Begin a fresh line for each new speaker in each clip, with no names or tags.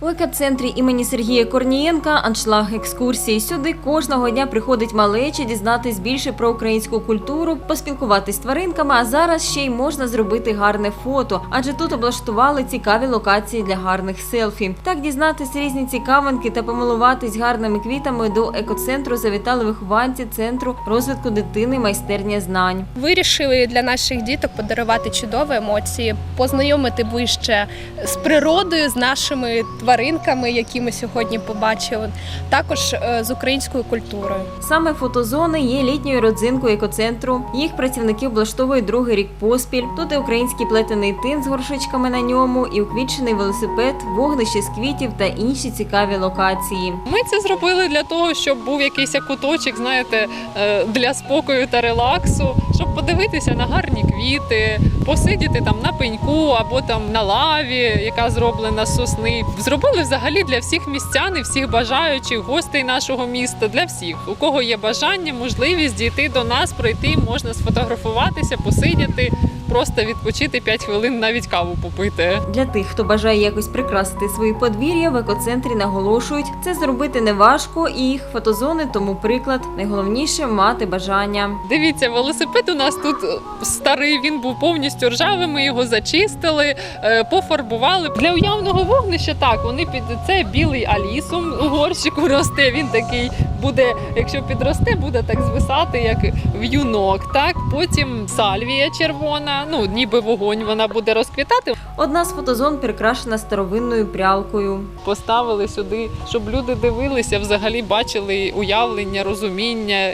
У екоцентрі імені Сергія Корнієнка аншлаг екскурсії. Сюди кожного дня приходить малечі дізнатись більше про українську культуру, поспілкуватись з тваринками. А зараз ще й можна зробити гарне фото, адже тут облаштували цікаві локації для гарних селфі. Так дізнатись різні цікавинки та помилуватись гарними квітами до екоцентру завітали вихованці центру розвитку дитини майстерня знань.
Вирішили для наших діток подарувати чудові емоції, познайомити ближче з природою, з нашими тваринками, які ми сьогодні побачили, також е, з українською культурою.
Саме фотозони є літньою родзинкою екоцентру. Їх працівники облаштовують другий рік поспіль. Тут і український плетений тин з горшечками на ньому, і уквітчений велосипед, вогнище з квітів та інші цікаві локації.
Ми це зробили для того, щоб був якийсь куточок, знаєте, е, для спокою та релаксу, щоб подивитися на гарні квіти, посидіти там на пеньку або там на лаві, яка зроблена з сосни. Зробили взагалі для всіх містян і всіх бажаючих гостей нашого міста, для всіх, у кого є бажання, можливість дійти до нас, пройти, можна сфотографуватися, посидіти, просто відпочити 5 хвилин, навіть каву попити.
Для тих, хто бажає якось прикрасити свої подвір'я, в екоцентрі наголошують, це зробити неважко, і їх фотозони тому приклад. Найголовніше мати бажання.
Дивіться, велосипед у нас тут старий, він був повністю ржавий. Ми його зачистили, е, пофарбували. Для уявного вогнища так, вони під це білий алісом у горщику росте. Він такий буде, якщо підросте, буде так звисати, як в'юнок. Так, потім сальвія червона, ну ніби вогонь, вона буде розквітати.
Одна з фотозон прикрашена старовинною прялкою.
Поставили сюди, щоб люди дивилися, взагалі бачили уявлення, розуміння.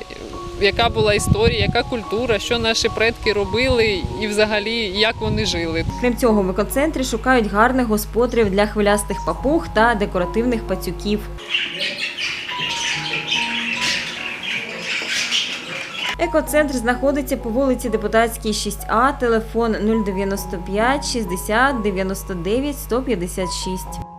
Яка була історія, яка культура, що наші предки робили, і взагалі як вони жили.
Крім цього, в екоцентрі шукають гарних господарів для хвилястих папуг та декоративних пацюків. Екоцентр знаходиться по вулиці Депутатській 6А, телефон 095 60 99 156.